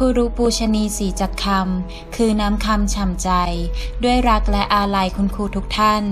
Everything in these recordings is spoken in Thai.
ครูรูปูชนีสีจักคำ คือน้ำคำช่ำใจ ด้วยรักและอาลัยคุณครูทุกท่าน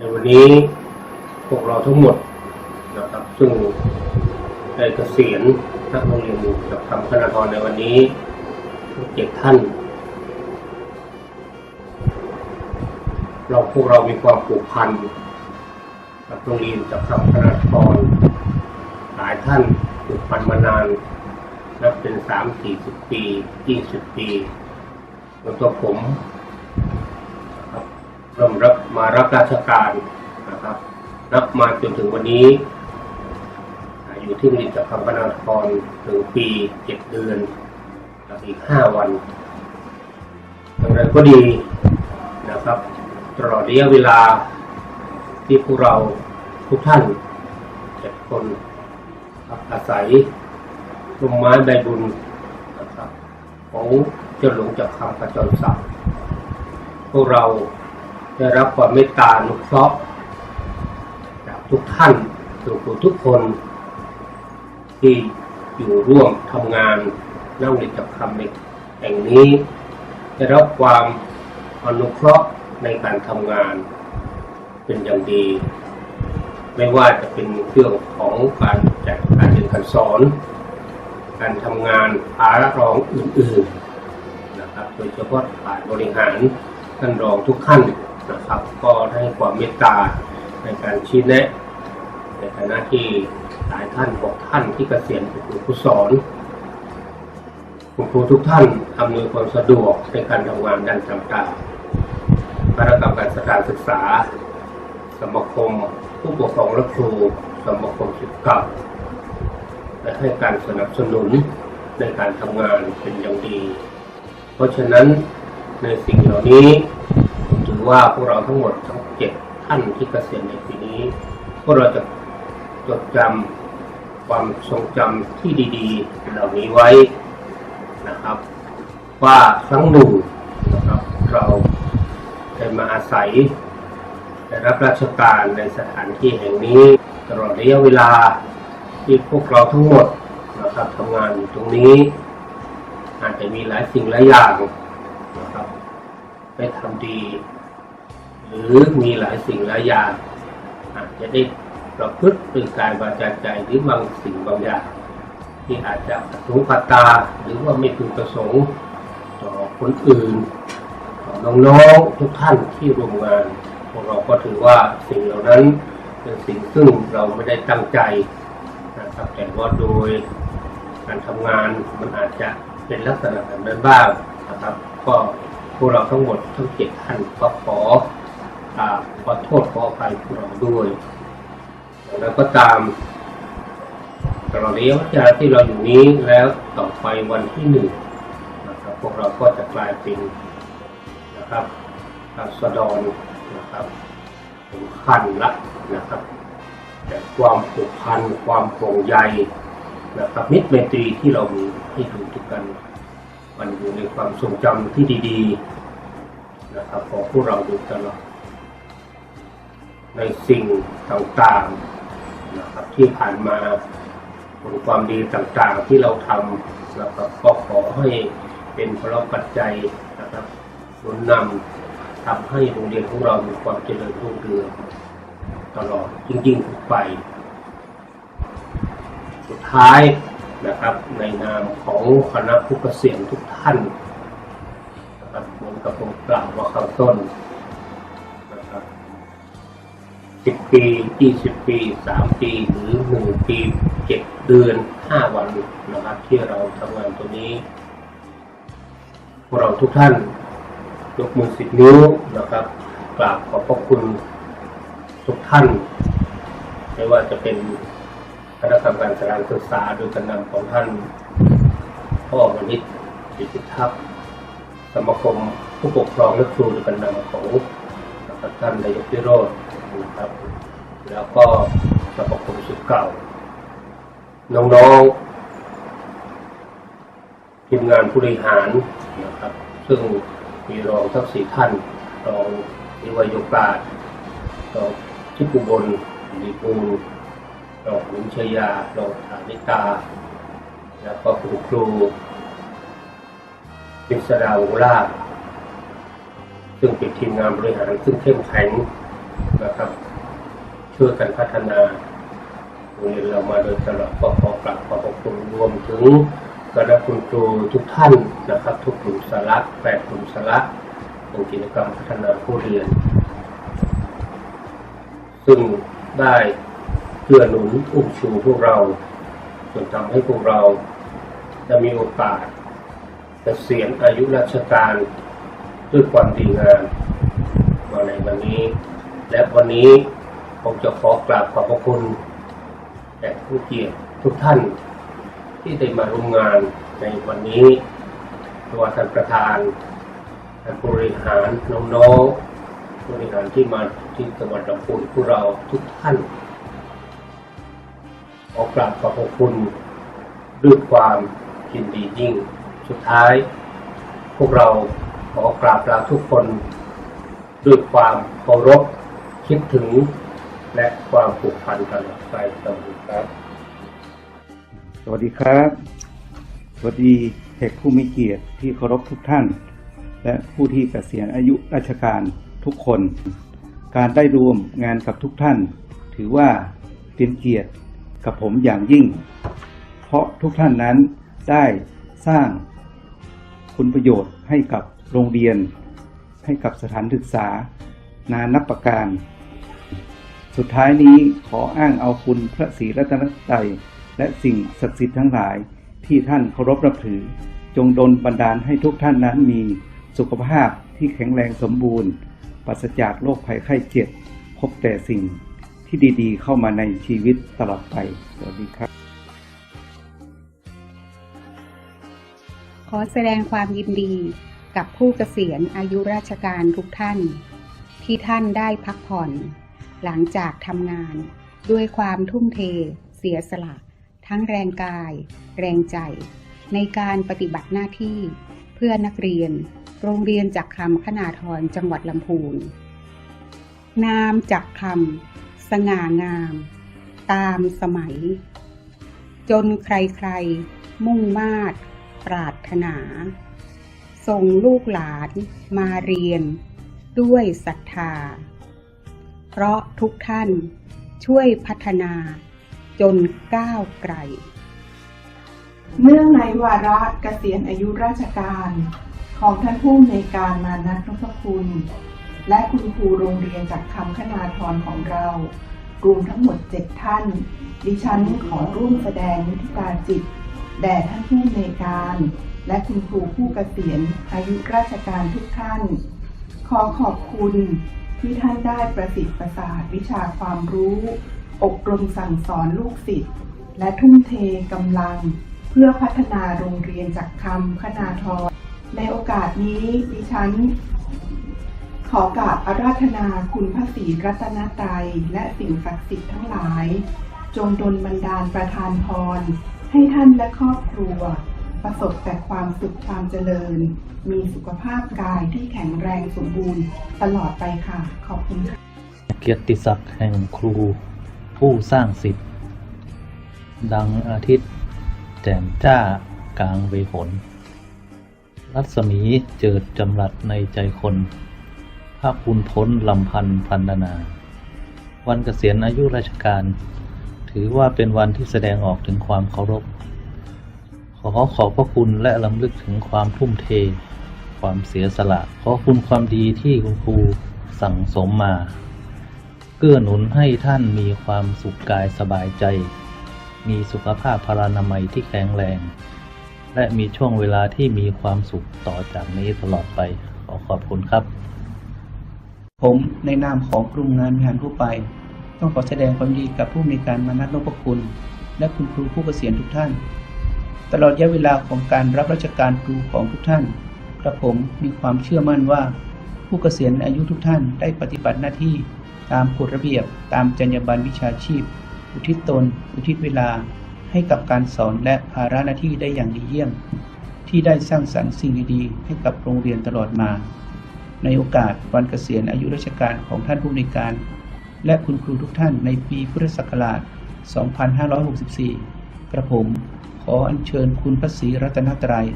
ในวันนี้พวกเราทั้งหมดนะครับ ซึ่งได้เกษียณนักโรงเรียนกับทำคณะทรในวันนี้ทั้งเจ็ดท่าน เราพวกเรามีความผูกพันกับโรงเรียนกับทำคณะทรหลายท่านผูกพันมานานนับเป็นสามสี่สิบปียี่สิบปีแล้วตัวผม มารับราชการนะครับรับมาจนถึงวันนี้ อยู่ที่มิตรคำพนาครถึงปีเจ็ดเดือนกับอีกห้าวันอย่างไรก็ดีนะครับ ตลอดระยะเวลาที่พวกเราทุกท่านเจ็ดคนอาศัยร่มไม้ใบบุญนะครับของเจ้าหลวงจากคำขจรศักดิ์พวกเรา ได้รับความเมตตาอนุเคราะห์จากทุกท่านทุกทุกคนที่อยู่ร่วมทำงานนั่งในจับคำในแห่งนี้ ได้รับความอนุเคราะห์ในการทำงานเป็นอย่างดี ไม่ว่าจะเป็นเรื่องของการจัดการเรียนการสอน การทำงานภาระรองอื่นๆนะครับโดยเฉพาะฝ่ายบริหารท่านรองทุกท่าน นะครับ ก็ให้ความเมตตาในการชี้แนะ ในฐานะที่หลายท่านบอกท่านที่เกษียณเป็นครูผู้สอนคุณครูทุกท่านอำนวยความสะดวกในการทำงานด้านต่างๆคณะกรรมการสถานศึกษา สมาคมผู้ปกครองและครูสมาคมศิษย์เก่าและให้การสนับสนุนในการทำงานเป็นอย่างดี เพราะฉะนั้นในสิ่งเหล่านี้ ว่าพวกเราทั้งหมดทั้งเจ็ดท่านที่เกษียณในปีนี้ พวกเราจะจดจำความทรงจำที่ดี ๆ เหล่านี้ไว้นะครับ ว่าครั้งหนึ่งนะครับเราได้มาอาศัยได้รับราชการในสถานที่แห่งนี้ตลอดระยะเวลาที่พวกเราทั้งหมดนะครับทำงานอยู่ตรงนี้ อาจจะมีหลายสิ่งหลายอย่างนะครับได้ทำดี หรือมีหลายสิ่งหลายอย่างอาจจะได้ประพฤติหรือกายวาจาใจหรือบางสิ่งบางอย่างที่อาจจะขัดหูขัตา หรือว่าไม่พึงประสงค์ต่อคนอื่นต่อน้องๆทุกท่านที่ร่วมงานพวกเราก็ถือว่าสิ่งเหล่านั้นเป็นสิ่งซึ่งเราไม่ได้ตั้งใจนะครับแต่ว่าโดยการทำงานมันอาจจะเป็นลักษณะแบบนั้นบ้างนะครับ ก็พวกเราทั้งหมดทั้งเจ็ดท่านก็ขอาขอโทษขออภัยพวกเราด้วย แล้วก็ตามตลอดระยะเวลาที่เราอยู่นี้แล้วต่อไปวันที่หนึ่งนะครับพวกเราก็จะกลายเป็นนะครับราษฎรนะครับสำคัญละนะครับแต่ความผูกพันความห่วงใยนะครับมิตรไมตรีที่เรามีให้ดูทุกกัน มันอยู่ในความทรงจำที่ดี ๆ นะครับของพวกเราอยู่ตลอด ในสิ่งต่างๆนะครับที่ผ่านมาผลความดีต่างๆที่เราทำนะครับก็ขอให้เป็นพลังปัจจัยนะครับหนุนนำทำให้โรงเรียนของเรามีความเจริญรุ่งเรืองตลอดยิ่งๆไป สุดท้ายนะครับในนามของคณะผู้เกษียณทุกท่านนะครับเหมือนกับผมกล่าวว่าข้างต้น สิบปียี่สิบปีสามปีหรือหนึ่งปีเจ็ดเดือนห้าวันนะครับ ที่เราทำงานตัวนี้พวกเราทุกท่านยกมือสิบนิ้วนะครับกราบขอบพระคุณทุกท่าน ไม่ว่าจะเป็นคณะกรรมการสานศึกษาโดยการนำของท่านพ่อมนิตสิทธิทัพสมาคมผู้ปกครองและครูโดยการนำของท่านนายกวิโรจน์นะครับ แล้วก็สมาคมสุดเก่าน้องๆทีมงานผู้บริหารนะครับ ซึ่งมีรองทั้งสี่ท่าน รองนิวายกาศรองทิปุบลดีปูลรองหนุนชยารองฐานิตา แล้วก็คุณครูพิสดาวงลาซึ่งเป็นทีมงานบริหารซึ่งเข้มแข็งนะครับ ช่วยกันพัฒนาโรงเรียนเรามาโดยตลอดก็ขอกราบขอบพระคุณรวมถึงคณะคุณครูทุกท่านนะครับ ทุกกลุ่มสาระแปดกลุ่มสาระของกิจกรรมพัฒนาผู้เรียน ซึ่งได้เพื่อหนุนอุ้มชูพวกเราจนทำให้พวกเราได้มีโอกาสเกษียณอายุราชการด้วยความดีงามมาในวันนี้ และวันนี้ ผมจะขอกราบขอบพระคุณแขกผู้เกียรติทุกท่านที่ได้มาร่วมงานในวันนี้ตัวท่านประธานท่านผู้บริหารน้องๆผู้บริหารที่มาที่จังหวัดลำพูนพวกเราทุกท่านขอกราบขอบพระคุณด้วยความยินดียิ่ง สุดท้าย พวกเราขอกราบลาทุกคน ด้วยความเคารพคิดถึง และความผูกพันตลอดไปสวัสดีครับ สวัสดีครับ สวัสดีแขกผู้มีเกียรติที่เคารพทุกท่าน และผู้ที่เกษียณอายุราชการทุกคน การได้รวมงานกับทุกท่าน ถือว่าเป็นเกียรติกับผมอย่างยิ่ง เพราะทุกท่านนั้นได้สร้างคุณประโยชน์ให้กับโรงเรียน ให้กับสถานศึกษา นานับประการ สุดท้ายนี้ขออ้างเอาคุณพระศรีรัตนตรัยและสิ่งศักดิ์สิทธิ์ทั้งหลายที่ท่านเคารพนับถือ จงดลบันดาลให้ทุกท่านนั้นมีสุขภาพที่แข็งแรงสมบูรณ์ปราศจากโรคภัยไข้เจ็บ พบแต่สิ่งที่ดีๆ เข้ามาในชีวิตตลอดไป สวัสดีครับ ขอแสดงความยินดีกับผู้เกษียณอายุราชการทุกท่าน ที่ท่านได้พักผ่อน หลังจากทำงาน ด้วยความทุ่มเท เสียสละ ทั้งแรงกาย แรงใจ ในการปฏิบัติหน้าที่ เพื่อนักเรียน โรงเรียนจักคำขนาทรจังหวัดลำพูน นามจักคำสง่างาม ตามสมัย จนใครๆ มุ่งมาดปรารถนา ส่งลูกหลานมาเรียน ด้วยศรัทธา เพราะทุกท่านช่วยพัฒนาจนก้าวไกลเนื่องในวาระเกษียณอายุราชการของท่านผู้ในการมานัทนพคุณ และคุณครูโรงเรียนจากคำคณาธรของเรารวมทั้งหมดเจ็ดท่าน ดิฉันขอร่วมแสดงมุทิตาจิต แด่ท่านผู้ในการ และคุณครูผู้เกษียณอายุราชการทุกท่าน ขอขอบคุณ ที่ท่านได้ประสิทธิ์ประสาทวิชาความรู้ อบรมสั่งสอนลูกศิษย์และทุ่มเทกำลัง เพื่อพัฒนาโรงเรียนจากคำคณาทรในโอกาสนี้ดิฉัน ขอกราบอาราธนาคุณพระศรีรัตนตรัยและสิ่งศักดิ์สิทธิ์ทั้งหลาย จงดลบันดาลประทานพร ให้ท่านและครอบครัว ประสบแต่ความสุขความเจริญ มีสุขภาพกายที่แข็งแรงสมบูรณ์ตลอดไปค่ะ ขอบคุณค่ะเกียรติศักดิ์แห่งครู ผู้สร้างสิทธิ์ดังอาทิตย์ แจ่มจ้ากลางเวหนรัศมีเจิดจำรัดในใจคนภาคคุณพ้นลำพันธ์พันนา วันเกษียณอายุราชการ ถือว่าเป็นวันที่แสดงออกถึงความเคารพ ขอขอบพระคุณและลำลึกถึงความทุ่มเท ความเสียสละ ขอคุณความดีที่คุณครูสั่งสมมา เกื้อหนุนให้ท่านมีความสุขกายสบายใจ มีสุขภาพพลานามัยที่แข็งแรง และมีช่วงเวลาที่มีความสุขต่อจากนี้ตลอดไป ขอขอบคุณครับ ผมในนามของกลุ่มงานวิหารผู้ไป ต้องขอแสดงความดีกับผู้มีการมานัดนพคุณ และคุณครูผู้เกษียณทุกท่าน ตลอดระยะเวลาของการรับราชการครูของทุกท่านกระผมมีความเชื่อมั่นว่า ผู้เกษียณอายุทุกท่านได้ปฏิบัติหน้าที่ตามกฎระเบียบ ตามจรรยาบรรณวิชาชีพ อุทิศตน อุทิศเวลา ให้กับการสอนและภาระหน้าที่ได้อย่างดีเยี่ยม ที่ได้สร้างสรรค์สิ่งดีๆให้กับโรงเรียนตลอดมา ในโอกาสวันเกษียณอายุราชการของท่านผู้ในการ และคุณครูทุกท่านในปีพุทธศักราช 2564 กระผม ออัญเชิญคุณพระศรีรัตนตรัย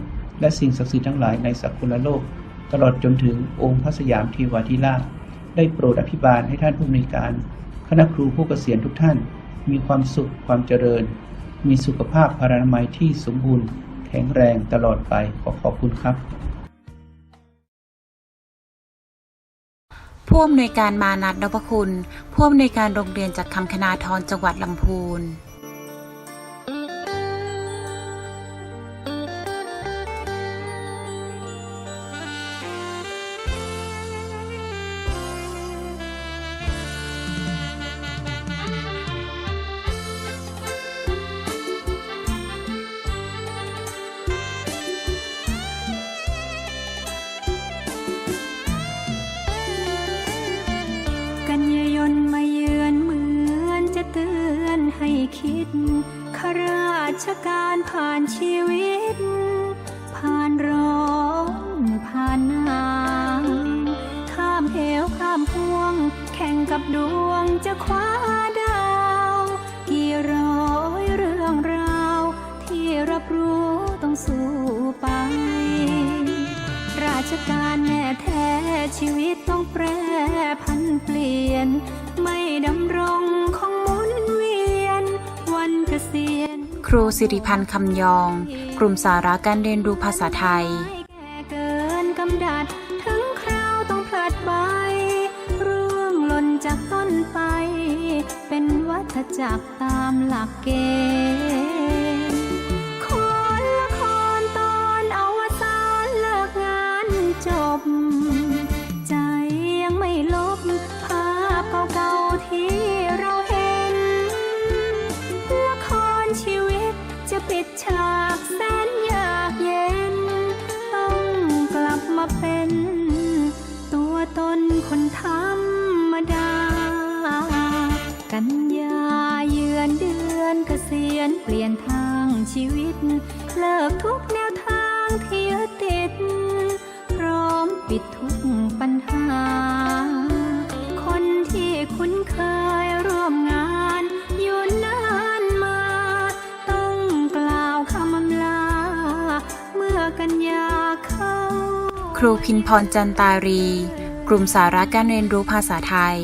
และสิ่งศักดิ์สิทธิ์ทั้งหลายในสักลโลก ตลอดจนถึงองค์พระสยามเทวาธิราชได้โปรดอภิบาลให้ท่านผู้ในวยการ คณะครูผู้เกษียณทุกท่าน มีความสุขความเจริญ มีสุขภาพพลานามัยที่สมบูรณ์ แข็งแรงตลอดไปขอขอบคุณครับ ผู้อำนวยการมานัดนพคุณ ผู้อำนวยการโรงเรียนจากคำคณาทรจังหวัดลำพูน การ รูสิริพันธ์คำยอง กลุ่มสาระการเรียนรู้ภาษาไทยจากต้นไป เป็นวัฏจักรตามหลักเกณฑ์ คนธรรมดา กันยาเยือนเดือนเกษียณเปลี่ยนทางชีวิต เลิกทุกแนวทางที่ยึดติด พร้อมปิดทุกปัญหา คนที่คุ้นเคยร่วมงานอยู่นานมา ต้องกล่าวคำอำลา เมื่อกันยาเข้า ครูพินพรจันตารี กลุ่มสาระการเรียนรู้ภาษาไทย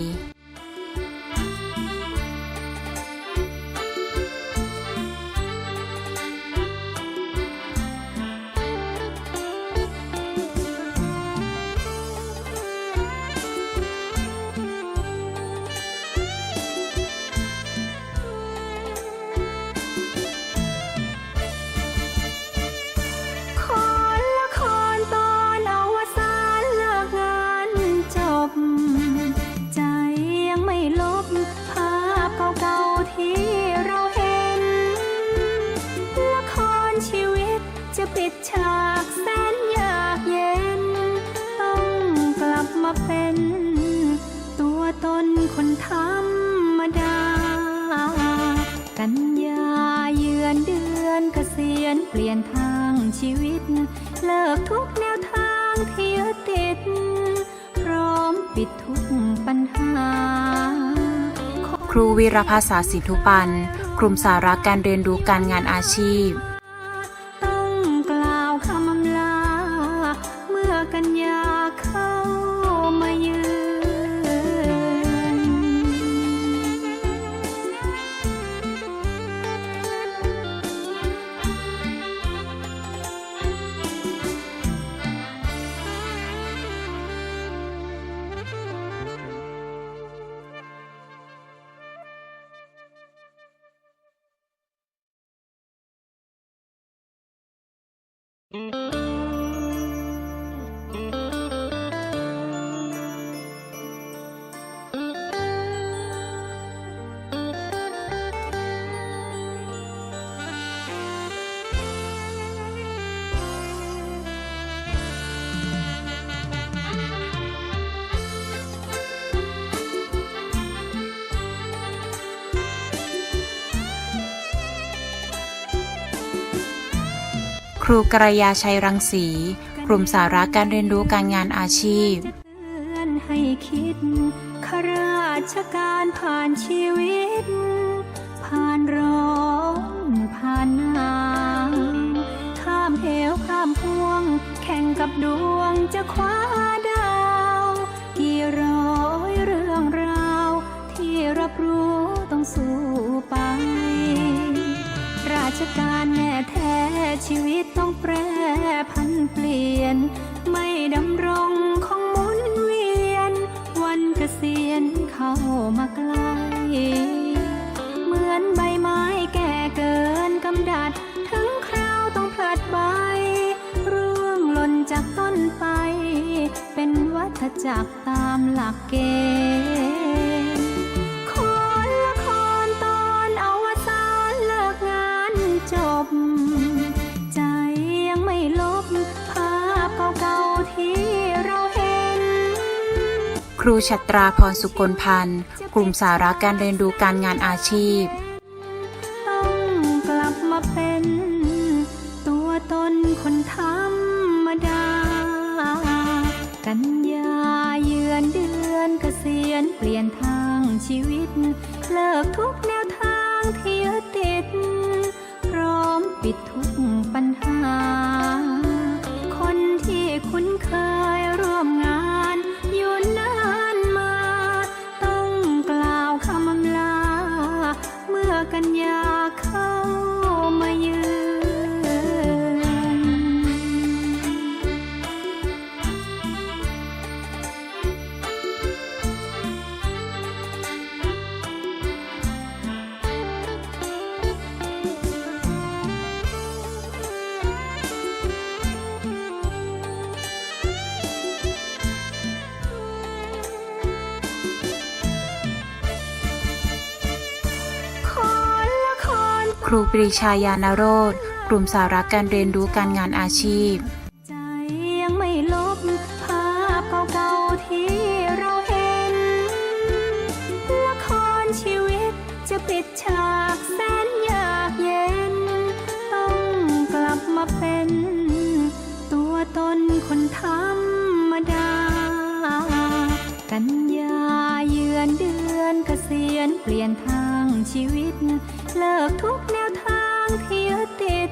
คนธรรมดา กันยาเยือนเดือนเกษียณเปลี่ยนทางชีวิต เลิกทุกแนวทางที่ยึดติด พร้อมปิดทุกปัญหา ครูวีรภาษาสินทุปัน กลุ่มสาระการเรียนรู้การงานอาชีพ รูกระยาชัยรังสีกลุ่มสาระการเรียนรู้การงานอาชีพให้คิดข้าราชการผ่านชีวิต ผ่านร้อนผ่านหนาวข้ามเหวข้ามห่วง แข่งกับดวงจะคว้าดาว กี่ร้อยเรื่องราว ที่รับรู้ต้องสู้ไป ราชการแน่แท้ ชีวิตต้องแปรพันเปลี่ยน ไม่ดำรงคงหมุนเวียน วันเกษียณเข้ามาใกล้เหมือนใบไม้แก่เกินกำดัด ถึงคราวต้องพลัดใบร่วงหล่นจากต้นไป เป็นวัฏจักรตามหลักเกณฑ์ ครูชัตราพรสุกลพันธ์ กลุ่มสาระการเรียนรู้การงานอาชีพ ปรีชายานโรธกลุ่มสาระการเรียนรู้การงานอาชีพปิดฉากแสนยากเย็น ต้องกลับมาเป็น ตัวตนคนธรรมดา กันยาเยือนเดือนเกษียณเปลี่ยนทางชีวิต เลิกทุกแนวทางที่ยึดติด